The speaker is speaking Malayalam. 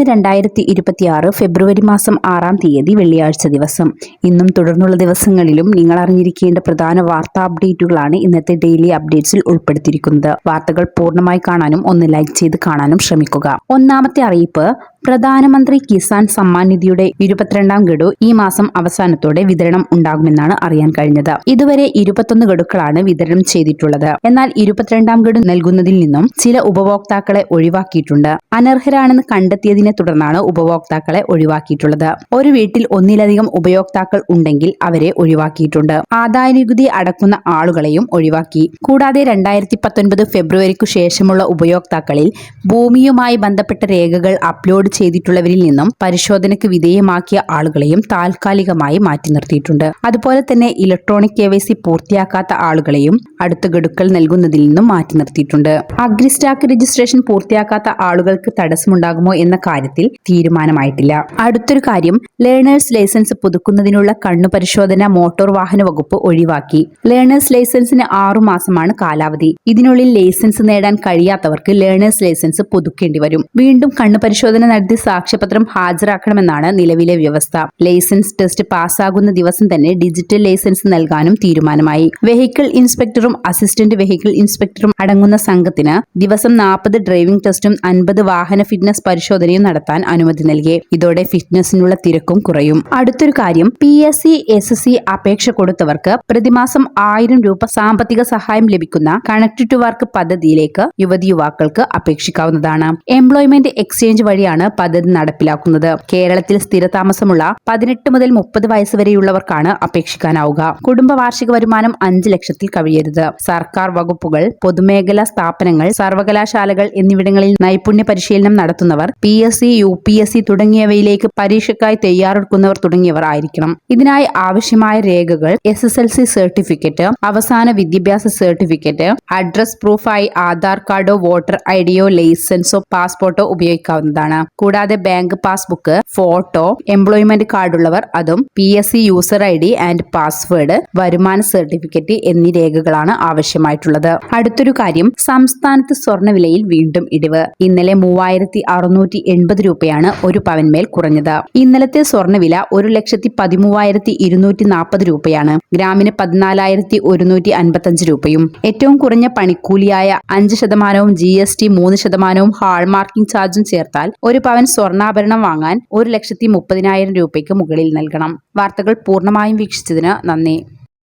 ഇന്ന് രണ്ടായിരത്തി ഇരുപത്തിയാറ് ഫെബ്രുവരി മാസം ആറാം തീയതി വെള്ളിയാഴ്ച ദിവസം. ഇന്നും തുടർന്നുള്ള ദിവസങ്ങളിലും നിങ്ങൾ അറിഞ്ഞിരിക്കേണ്ട പ്രധാന വാർത്താ അപ്ഡേറ്റുകളാണ് ഇന്നത്തെ ഡെയിലി അപ്ഡേറ്റ്സിൽ ഉൾപ്പെടുത്തിയിരിക്കുന്നത്. വാർത്തകൾ പൂർണമായി കാണാനും ഒന്ന് ലൈക്ക് ചെയ്ത് കാണാനും ശ്രമിക്കുക. ഒന്നാമത്തെ അറിയിപ്പ് പ്രധാനമന്ത്രി കിസാൻ സമ്മാൻ നിധിയുടെ ഇരുപത്തിരണ്ടാം ഗഡു ഈ മാസം അവസാനത്തോടെ വിതരണം ഉണ്ടാകുമെന്നാണ് അറിയാൻ കഴിഞ്ഞത്. ഇതുവരെ ഇരുപത്തൊന്ന് ഗഡുക്കളാണ് വിതരണം ചെയ്തിട്ടുള്ളത്. എന്നാൽ ഇരുപത്തിരണ്ടാം ഗഡു നൽകുന്നതിൽ നിന്നും ചില ഉപഭോക്താക്കളെ ഒഴിവാക്കിയിട്ടുണ്ട്. അനർഹരാണെന്ന് കണ്ടെത്തിയതിനെ തുടർന്നാണ് ഉപഭോക്താക്കളെ ഒഴിവാക്കിയിട്ടുള്ളത്. ഒരു വീട്ടിൽ ഒന്നിലധികം ഉപയോക്താക്കൾ ഉണ്ടെങ്കിൽ അവരെ ഒഴിവാക്കിയിട്ടുണ്ട്. ആദായ നികുതി അടക്കുന്ന ആളുകളെയും ഒഴിവാക്കി. കൂടാതെ രണ്ടായിരത്തി പത്തൊൻപത് ഫെബ്രുവരിക്കു ശേഷമുള്ള ഉപയോക്താക്കളിൽ ഭൂമിയുമായി ബന്ധപ്പെട്ട രേഖകൾ അപ്ലോഡ് ചെയ്തിട്ടുള്ളവരിൽ നിന്നും പരിശോധനയ്ക്ക് വിധേയമാക്കിയ ആളുകളെയും താൽക്കാലികമായി മാറ്റി നിർത്തിയിട്ടുണ്ട്. അതുപോലെ തന്നെ ഇലക്ട്രോണിക് കെ വൈ സി പൂർത്തിയാക്കാത്ത ആളുകളെയും അടുത്ത ഗഡുക്കൾ നൽകുന്നതിൽ നിന്നും മാറ്റി നിർത്തിയിട്ടുണ്ട്. അഗ്രിസ്റ്റാക്ക് രജിസ്ട്രേഷൻ പൂർത്തിയാക്കാത്ത ആളുകൾക്ക് തടസ്സമുണ്ടാകുമോ എന്ന കാര്യത്തിൽ തീരുമാനമായിട്ടില്ല. അടുത്തൊരു കാര്യം ലേണേഴ്സ് ലൈസൻസ് പുതുക്കുന്നതിനുള്ള കണ്ണു പരിശോധന മോട്ടോർ വാഹന വകുപ്പ് ഒഴിവാക്കി. ലേണേഴ്സ് ലൈസൻസിന് ആറു മാസമാണ് കാലാവധി. ഇതിനുള്ളിൽ ലൈസൻസ് നേടാൻ കഴിയാത്തവർക്ക് ലേണേഴ്സ് ലൈസൻസ് പുതുക്കേണ്ടി വരും. വീണ്ടും കണ്ണു പരിശോധന നടത്തി സാക്ഷ്യപത്രം ഹാജരാക്കണമെന്നാണ് നിലവിലെ വ്യവസ്ഥ. ലൈസൻസ് ടെസ്റ്റ് പാസ്സാകുന്ന ദിവസം തന്നെ ഡിജിറ്റൽ ലൈസൻസ് നൽകാനും തീരുമാനമായി. വെഹിക്കിൾ ഇൻസ്പെക്ടറും അസിസ്റ്റന്റ് വെഹിക്കിൾ ഇൻസ്പെക്ടറും അടങ്ങുന്ന സംഘത്തിന് ദിവസം നാൽപ്പത് ഡ്രൈവിംഗ് ടെസ്റ്റും അൻപത് വാഹന ഫിറ്റ്നസ് പരിശോധനയും നടത്താൻ അനുമതി നൽകി. ഇതോടെ ഫിറ്റ്നസിനുള്ള തിരക്കും കുറയും. അടുത്തൊരു കാര്യം P S C S C അപേക്ഷ കൊടുത്തവർക്ക് പ്രതിമാസം ആയിരം രൂപ സാമ്പത്തിക സഹായം ലഭിക്കുന്ന കണക്ട് ടു വർക്ക് പദ്ധതിയിലേക്ക് യുവതി യുവാക്കൾക്ക് അപേക്ഷിക്കാവുന്നതാണ്. എംപ്ലോയ്മെന്റ് എക്സ്ചേഞ്ച് വഴിയാണ് പദ്ധതി നടപ്പിലാക്കുന്നത്. കേരളത്തിൽ സ്ഥിരതാമസമുള്ള പതിനെട്ട് മുതൽ മുപ്പത് വയസ്സ് വരെയുള്ളവർക്കാണ് അപേക്ഷിക്കാനാവുക. കുടുംബ വാർഷിക വരുമാനം അഞ്ച് ലക്ഷത്തിൽ കവിയരുത്. സർക്കാർ വകുപ്പുകൾ പൊതുമേഖലാ സ്ഥാപനങ്ങൾ സർവകലാശാലകൾ എന്നിവിടങ്ങളിൽ നൈപുണ്യ പരിശീലനം നടത്തുന്നവർ P S C U P S C തുടങ്ങിയവയിലേക്ക് പരീക്ഷയ്ക്കായി തയ്യാറെടുക്കുന്നവർ തുടങ്ങിയവർ ആയിരിക്കണം. ഇതിനായി ആവശ്യമായ രേഖകൾ S S L C certificate അവസാന വിദ്യാഭ്യാസ സർട്ടിഫിക്കറ്റ് അഡ്രസ് പ്രൂഫായി ആധാർ കാർഡോ വോട്ടർ ഐ ഡിയോ ലൈസൻസോ പാസ്പോർട്ടോ ഉപയോഗിക്കാവുന്നതാണ്. കൂടാതെ bank passbook photo employment card ഉള്ളവർ അതും P S C user I D and password വരുമാന സർട്ടിഫിക്കറ്റ് എന്നീ രേഖകളാണ് ആവശ്യമായിട്ടുള്ളത്. അടുത്തൊരു കാര്യം സംസ്ഥാനത്ത് സ്വർണവിലയിൽ വീണ്ടും ഇടിവ്. ഇന്നലെ മൂവായിരത്തി അറുന്നൂറ്റി എൺപത് രൂപയാണ് ഒരു പവൻമേൽ കുറഞ്ഞത്. ഇന്നലത്തെ സ്വർണവില ഒരു ലക്ഷത്തി പതിമൂവായിരത്തി ഇരുന്നൂറ്റി നാൽപ്പത് രൂപയാണ്. ഗ്രാമിന് പതിനാലായിരത്തി ഒരുന്നൂറ്റി അൻപത്തഞ്ച് രൂപയും. ഏറ്റവും കുറഞ്ഞ പണിക്കൂലിയായ അഞ്ച് ശതമാനവും ജി എസ് ടി മൂന്ന് ശതമാനവും ഹാൾമാർക്കിംഗ് ചാർജും ചേർത്താൽ ഒരു പവൻ സ്വർണാഭരണം വാങ്ങാൻ ഒരു ലക്ഷത്തി മുപ്പതിനായിരം രൂപയ്ക്ക് മുകളിൽ നൽകണം. വാർത്തകൾ പൂർണമായും വീക്ഷിച്ചതിന് നന്ദി.